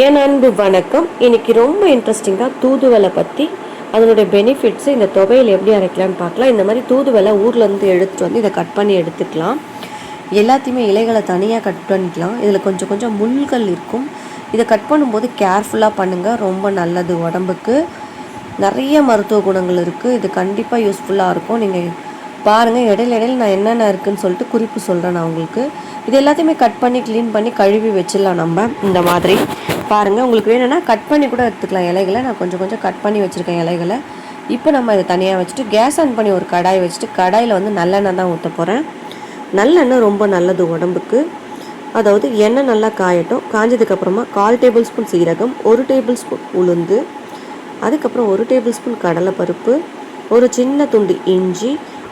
என் அன்பு வணக்கம். இன்னைக்கு ரொம்ப இன்ட்ரெஸ்டிங்காக தூதுவளை பற்றி அதனுடைய பெனிஃபிட்ஸ் இந்த தொகையில் எப்படி அரைக்கலாம்னு பார்க்கலாம். இந்த மாதிரி தூதுவளை ஊர்லேருந்து எடுத்துட்டு வந்து இதை கட் பண்ணி எடுத்துக்கலாம். எல்லாத்தையுமே இலைகளை தனியாக கட் பண்ணிக்கலாம். இதில் கொஞ்சம் கொஞ்சம் முள்கள் இருக்கும். இதை கட் பண்ணும்போது கேர்ஃபுல்லாக பண்ணுங்கள் ரொம்ப நல்லது உடம்புக்கு. நிறைய மருத்துவ குணங்கள் இருக்குது இது கண்டிப்பாக யூஸ்ஃபுல்லாக இருக்கும். நீங்கள் பாருங்கள் இடையில இடையில நான் என்னென்ன இருக்குன்னு சொல்லிட்டு குறிப்பு சொல்கிறேன் நான் உங்களுக்கு. இது எல்லாத்தையுமே கட் பண்ணி க்ளீன் பண்ணி கழுவி வச்சிடலாம் நம்ம இந்த மாதிரி. பாருங்கள் உங்களுக்கு வேணும்னா கட் பண்ணி கூட எடுத்துக்கலாம் இலைகளை. நான் கொஞ்சம் கொஞ்சம் கட் பண்ணி வச்சுருக்கேன் இலைகளை. இப்போ நம்ம இதை தனியாக வச்சுட்டு கேஸ் ஆன் பண்ணி ஒரு கடாய் வச்சுட்டு கடாயில் வந்து நல்லெண்ணெய் தான் ஊற்ற போகிறேன் நல்லெண்ணெய் ரொம்ப நல்லது உடம்புக்கு. அதாவது எண்ணெய் நல்லா காயட்டும். காஞ்சதுக்கப்புறமா கால் டேபிள் ஸ்பூன் சீரகம் ஒரு டேபிள் ஸ்பூன் உளுந்து அதுக்கப்புறம் ஒரு டேபிள் ஸ்பூன் கடலைப்பருப்பு ஒரு சின்ன துண்டு இஞ்சி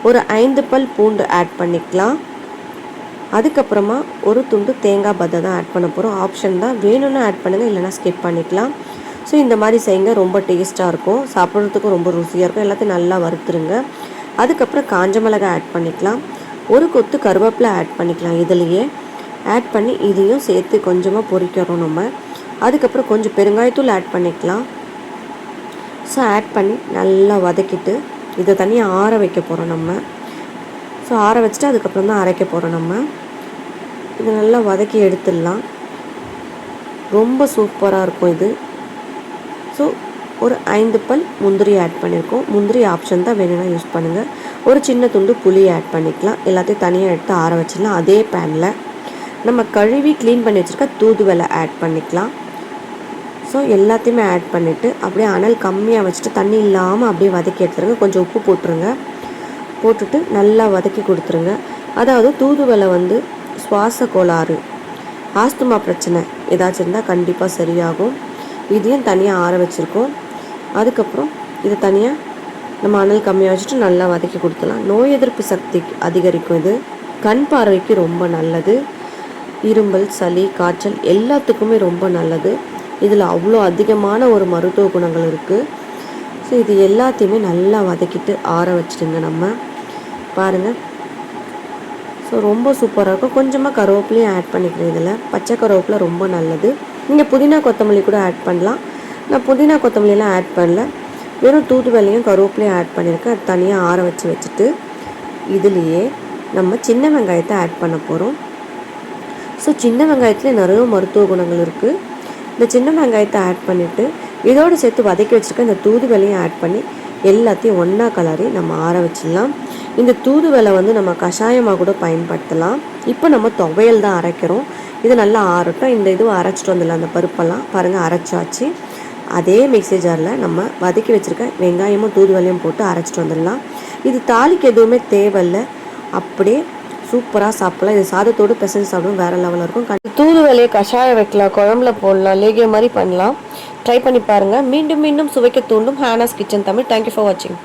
ஒரு ஐந்து பல் பூண்டு ஆட் பண்ணிக்கலாம். அதுக்கப்புறமா ஒரு துண்டு தேங்காய் பத்தை தான் ஆட் பண்ண போகிறோம் ஆப்ஷன் தான். வேணும்னா ஆட் பண்ணுங்கள் இல்லைனா ஸ்கிப் பண்ணிக்கலாம். ஸோ இந்த மாதிரி செய்யுங்க. ரொம்ப டேஸ்ட்டாக இருக்கும். சாப்பிட்றதுக்கும் ரொம்ப ருசியாக இருக்கும். எல்லாத்தையும் நல்லா வறுத்துருங்க. அதுக்கப்புறம் காஞ்ச மிளகாய் ஆட் பண்ணிக்கலாம். ஒரு கொத்து கருவேப்பிலை ஆட் பண்ணிக்கலாம் இதுலேயே. ஆட் பண்ணி இதையும் சேர்த்து கொஞ்சமாக பொரிக்கிறோம் நம்ம. அதுக்கப்புறம் கொஞ்சம் பெருங்காயத்தூள் ஆட் பண்ணிக்கலாம். ஸோ ஆட் பண்ணி நல்லா வதக்கிட்டு இதை தனியாக ஆற வைக்க போகிறோம் நம்ம. ஸோ ஆற வச்சுட்டு அதுக்கப்புறம் தான் அரைக்க போகிறோம் நம்ம. இதை நல்லா வதக்கி எடுத்துடலாம். ரொம்ப சூப்பராக இருக்கும் இது. ஸோ ஒரு ஐந்து பல் முந்திரி ஆட் பண்ணியிருக்கோம் முந்திரி ஆப்ஷன் தான் வேணும்னா யூஸ் பண்ணுங்கள் ஒரு சின்ன துண்டு புளி ஆட் பண்ணிக்கலாம். எல்லாத்தையும் தனியாக எடுத்து ஆற வச்சிடலாம். அதே பேனில் நம்ம கழுவி க்ளீன் பண்ணி வச்சுருக்க தூதுவலை ஆட் பண்ணிக்கலாம். ஸோ எல்லாத்தையுமே ஆட் பண்ணிவிட்டு அப்படியே அனல் கம்மியாக வச்சுட்டு தண்ணி இல்லாமல் அப்படியே வதக்கி எடுத்துருங்க. கொஞ்சம் உப்பு போட்டுருங்க. போட்டுட்டு நல்லா வதக்கி கொடுத்துருங்க. அதாவது தூதுவளை வந்து சுவாச கோளாறு ஆஸ்துமா பிரச்சனை ஏதாச்சும் இருந்தால் கண்டிப்பாக சரியாகும். இதையும் தனியாக ஆற வச்சுருக்கோம். அதுக்கப்புறம் இதை தனியாக நம்ம அனல் கம்மியாக வச்சுட்டு நல்லா வதக்கி கொடுத்துலாம் நோய் எதிர்ப்பு சக்தி அதிகரிக்கும் இது. கண் பார்வைக்கு ரொம்ப நல்லது. இரும்பல் சளி காய்ச்சல் எல்லாத்துக்குமே ரொம்ப நல்லது. இதில் அவ்வளோ அதிகமான ஒரு மருத்துவ குணங்கள் இருக்குது ஸோ இது எல்லாத்தையுமே நல்லா வதக்கிட்டு ஆற வச்சுடுங்க நம்ம. பாருங்கள் ஸோ ரொம்ப சூப்பராக இருக்கும். கொஞ்சமாக கருவேப்பிலையும் ஆட் பண்ணிக்கிறேன் இதில். பச்சை கருவேப்பிலை ரொம்ப நல்லது. நீங்கள் புதினா கொத்தமல்லி கூட ஆட் பண்ணலாம். நான் புதினா கொத்தமல்லியெலாம் ஆட் பண்ணல. வெறும் தூதுவளையும் கருவேப்பிலையும் ஆட் பண்ணியிருக்கேன். அது தனியாக ஆற வச்சு வச்சுட்டு இதுலேயே நம்ம சின்ன வெங்காயத்தை ஆட் பண்ண போகிறோம் ஸோ சின்ன வெங்காயத்தில் நிறைய மருத்துவ குணங்கள் இருக்குது இந்த சின்ன வெங்காயத்தை ஆட் பண்ணிவிட்டு இதோடு சேர்த்து வதக்கி வச்சுருக்க இந்த தூதுவலையும் ஆட் பண்ணி எல்லாத்தையும் ஒன்றா கலரி நம்ம ஆற வச்சிடலாம். இந்த தூதுவலை வந்து நம்ம கஷாயமாக கூட பயன்படுத்தலாம். இப்போ நம்ம துவையல் தான் அரைக்கிறோம். இது நல்லா ஆறட்டும். இந்த இதுவும் அரைச்சிட்டு வந்துடலாம் அந்த பருப்பெல்லாம். பாருங்கள் அரைச்சாச்சு. அதே மிக்ஸி ஜாரில் நம்ம வதக்கி வச்சுருக்க வெங்காயமும் தூதுவலையும் போட்டு அரைச்சிட்டு வந்துடலாம். இது தாளிக்கு எதுவுமே தேவையில்லை. அப்படியே சூப்பராக சாப்பிடலாம். இது சாதத்தோடு பிசைஞ்சு சாப்பிடும். வேறு லெவலில் இருக்கும். தூதுவலையை கஷாயம் வைக்கலாம். குழம்புல போடலாம். லேகிய மாதிரி பண்ணலாம். ட்ரை பண்ணி பாருங்கள் மீண்டும் மீண்டும் சுவைக்க தூண்டும் ஹேனாஸ் கிச்சன் தமிழ். தேங்க்யூ ஃபார் வாட்சிங்